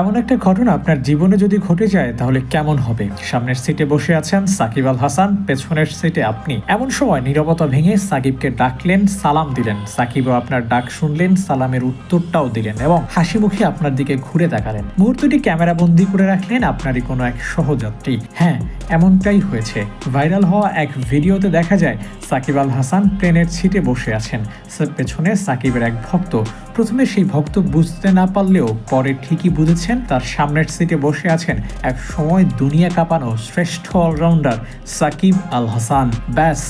এমন একটা ঘটনা আপনার জীবনে যদি ঘটে যায়, তাহলে কেমন হবে? সামনের সিটে বসে আছেন সাকিব আল হাসান, পেছনের সিটে আপনি। এমন সময় নীরবতা ভেঙে সাকিবকে ডাকলেন, সালাম দিলেন। সাকিবও আপনার ডাক শুনলেন, সালামের উত্তরটাও দিলেন এবং হাসি মুখে আপনার দিকে ঘুরে তাকালেন মুহূর্তটি ক্যামেরা বন্দি করে রাখলেন আপনারই কোনো এক সহযাত্রী। হ্যাঁ এমনটাই হয়েছে। ভাইরাল হওয়া এক ভিডিওতে দেখা যায়, সাকিব আল হাসান ট্রেনের সিটে বসে আছেন। পেছনে সাকিবের এক ভক্ত। প্রথমে সেই ভক্ত বুঝতে না পারলেও পরে ঠিকই বুঝেছেন তার সামনের সিটে বসে আছেন এক সময় দুনিয়া কাঁপানো শ্রেষ্ঠ অলরাউন্ডার সাকিব আল হাসান। ব্যাস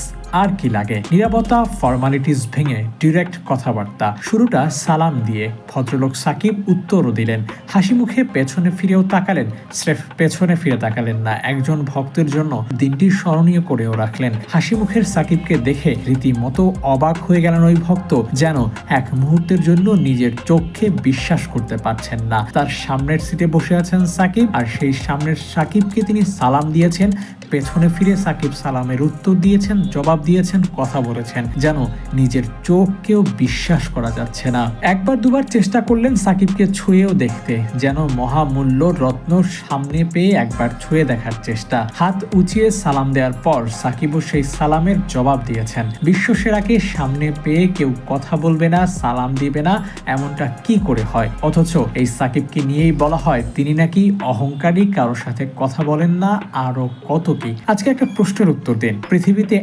আর কি লাগে? নিরাপত্তা ফর্মালিটিস ভেঙে ডিরেক্ট কথাবার্তা। শুরুটা সালাম দিয়ে ভদ্রলোক সাকিব উত্তরও দিলেন। হাসি মুখে পেছনে ফিরেও তাকালেন। স্রেফ পেছনে ফিরে তাকালেন না, একজন ভক্তের জন্য দিনটি স্মরণীয় করেও রাখলেন। হাসি মুখের সাকিবকে দেখে রীতিমতো অবাক হয়ে গেলেন ওই ভক্ত, যেন এক মুহূর্তের জন্য নিজের চোখে বিশ্বাস করতে পারছেন না। তার সামনের সিটে বসে আছেন সাকিব, আর সেই সামনের সাকিবকে তিনি সালাম দিয়েছেন। পেছনে ফিরে সাকিব সালামের উত্তর দিয়েছেন, জবাব দিয়েছেন, কথা বলেছেন। যেন নিজের চোখকেও বিশ্বাস করা যাচ্ছে না। একবার দুবার চেষ্টা করলেন সাকিবকে ছুঁয়েও দেখতে, যেন মহামূল্য রত্ন সামনে পেয়ে একবার ছুঁয়ে দেখার চেষ্টা। হাত উঁচিয়ে সালাম দেওয়ার পর সাকিবও সেই সালামের জবাব দিয়েছেন। বিশ্বসেরাকে সামনে পেয়ে কেউ কথা বলবে না, সালাম দিবে না, এমনটা কি করে হয়? অথচ এই সাকিবকে নিয়েই বলা হয়, তিনি নাকি অহংকারী, কারোর সাথে কথা বলেন না, আরও কত কি? আজকে একটা প্রশ্নের উত্তর দিন। পৃথিবীতে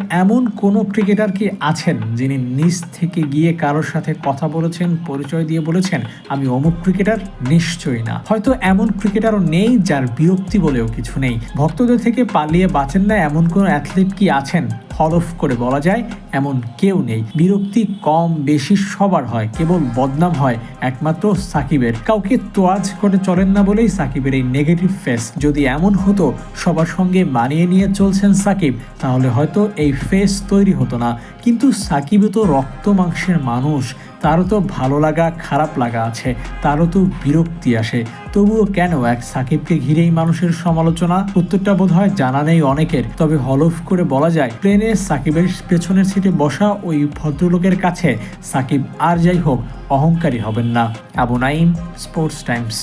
এমন কোন ক্রিকেটার কি আছেন যিনি নিজ থেকে গিয়ে কারোর সাথে কথা বলেছেন, পরিচয় দিয়ে বলেছেন, আমি অমুক ক্রিকেটার নিশ্চয়ই না। হয়তো এমন ক্রিকেটারও নেই যার বিরক্তি বলেও কিছু নেই। ভক্তদের থেকে পালিয়ে বাঁচেন না এমন কোন অ্যাথলিট কি আছেন? হলফ করে বলা যায়, এমন কেউ নেই। বিরক্তি কম, বেশি সবার হয়, কেবল বদনাম হয় একমাত্র সাকিবের। কাউকে তোয়াজ করে চলেন না বলেই সাকিবের এই নেগেটিভ ফেস যদি এমন হতো, সবার সঙ্গে মানিয়ে নিয়ে চলছেন সাকিব, তাহলে হয়তো এই ফেস তৈরি হতো না। কিন্তু সাকিব তো রক্ত মাংসের মানুষ। তারও তো ভালো লাগা, খারাপ লাগা আছে, তারও তো বিরক্তি আসে। তবুও কেন এক সাকিবকে ঘিরেই মানুষের সমালোচনা? উত্তরটা বোধ হয় জানা নেই অনেকের। তবে হলফ করে বলা যায়, প্লেনে সাকিবের পেছনের সিটে বসা ওই ভদ্রলোকের কাছে সাকিব আর যাই হোক, অহংকারী হবেন না। Abu Naim sports times.